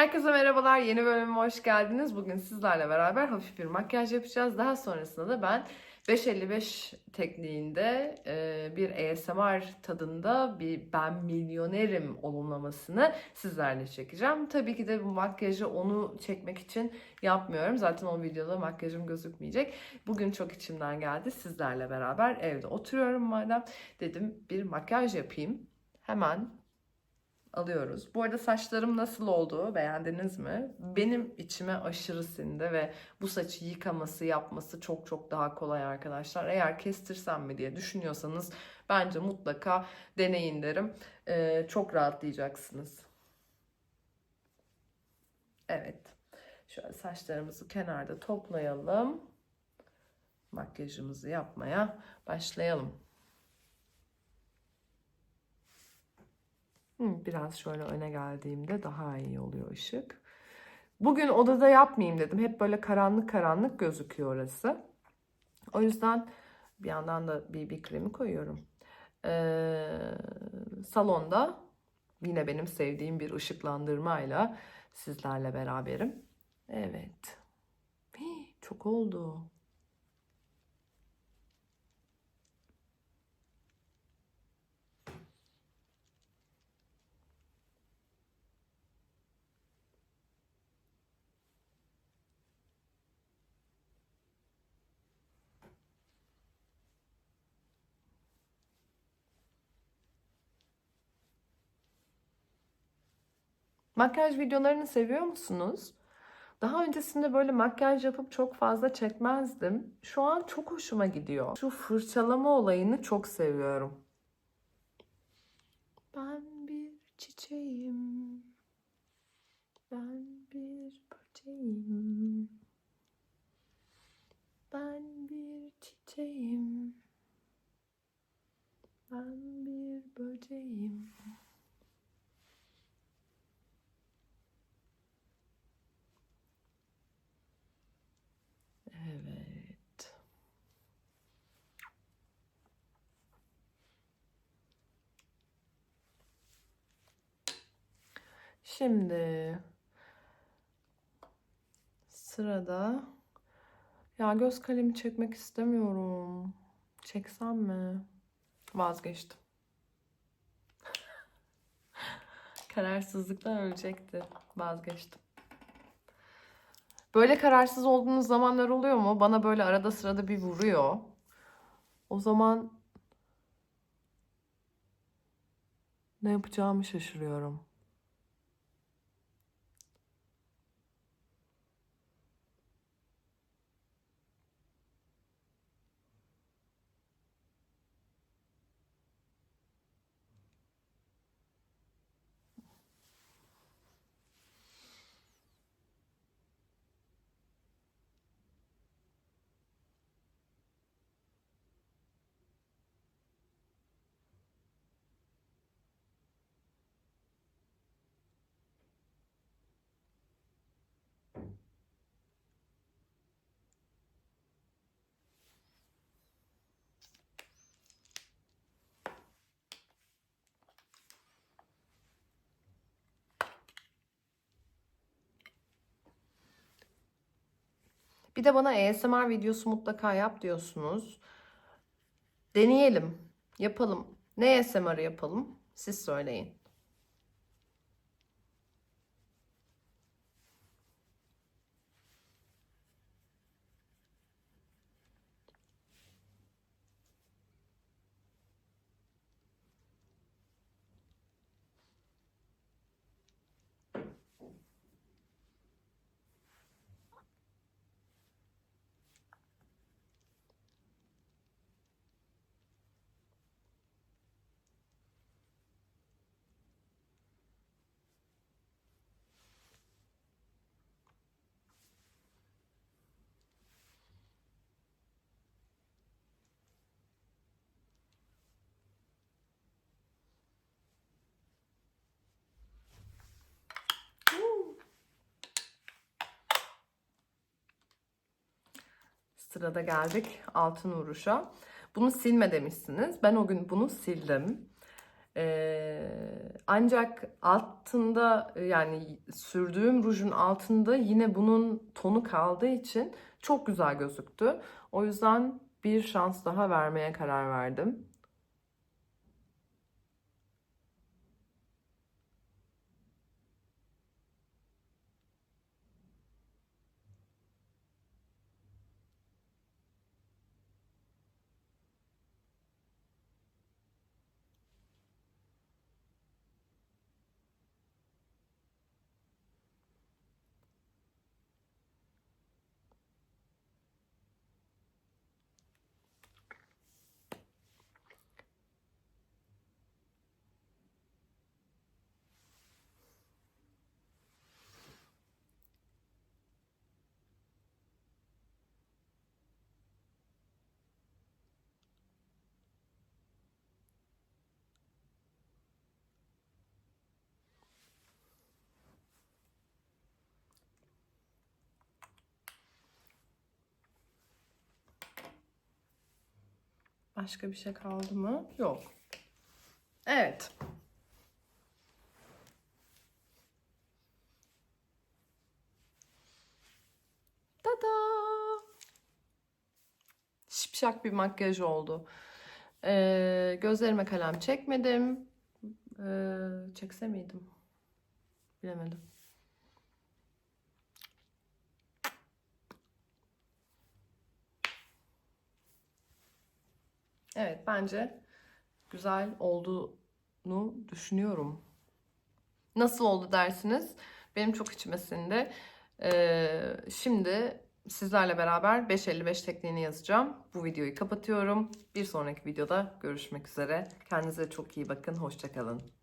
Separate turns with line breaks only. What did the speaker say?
Herkese merhabalar. Yeni bölüme hoş geldiniz. Bugün sizlerle beraber hafif bir makyaj yapacağız. Daha sonrasında da ben 555 tekniğinde e, bir ASMR tadında bir ben milyonerim olumlamasını sizlerle çekeceğim. Tabii ki de bu makyajı onu çekmek için yapmıyorum. Zaten o videoda makyajım gözükmeyecek. Bugün çok içimden geldi. Sizlerle beraber evde oturuyorum madem. Dedim bir makyaj yapayım. Hemen alıyoruz. Bu arada saçlarım nasıl oldu? Beğendiniz mi? Benim içime aşırı sindi ve bu saçı yıkaması, yapması çok çok daha kolay arkadaşlar. Eğer kestirsem mi diye düşünüyorsanız bence mutlaka deneyin derim. Ee, çok rahatlayacaksınız. Evet. Şöyle saçlarımızı kenarda toplayalım. Makyajımızı yapmaya başlayalım. Biraz şöyle öne geldiğimde daha iyi oluyor ışık. Bugün odada yapmayayım dedim. Hep böyle karanlık karanlık gözüküyor orası. O yüzden bir yandan da BB kremi koyuyorum. Ee, salonda yine benim sevdiğim bir ışıklandırmayla sizlerle beraberim. Evet. Hii, çok oldu. Makyaj videolarını seviyor musunuz? Daha öncesinde böyle makyaj yapıp çok fazla çekmezdim. Şu an çok hoşuma gidiyor. Şu fırçalama olayını çok seviyorum. Ben bir çiçeğim. Ben bir böceğim. Ben bir çiçeğim. Ben bir böceğim. Şimdi sırada ya göz kalemi çekmek istemiyorum. Çeksem mi? Vazgeçtim. Kararsızlıktan ölecekti. Vazgeçtim. Böyle kararsız olduğunuz zamanlar oluyor mu? Bana böyle arada sırada bir vuruyor. O zaman ne yapacağımı şaşırıyorum. Bir de bana ASMR videosu mutlaka yap diyorsunuz. Deneyelim. Yapalım. Ne ASMR yapalım? Siz söyleyin. Sırada geldik altın vuruşa. Bunu silme demişsiniz. Ben o gün bunu sildim. Ee, ancak altında yani sürdüğüm rujun altında yine bunun tonu kaldığı için çok güzel gözüktü. O yüzden bir şans daha vermeye karar verdim. Başka bir şey kaldı mı? Yok. Evet. Tada! Şipşak bir makyaj oldu. Ee, gözlerime kalem çekmedim. Ee, çekse miydim? Bilemedim. Evet, bence güzel olduğunu düşünüyorum. Nasıl oldu dersiniz? Benim çok içime sindi. Ee, şimdi sizlerle beraber 555 tekniğini yazacağım. Bu videoyu kapatıyorum. Bir sonraki videoda görüşmek üzere. Kendinize çok iyi bakın. Hoşçakalın.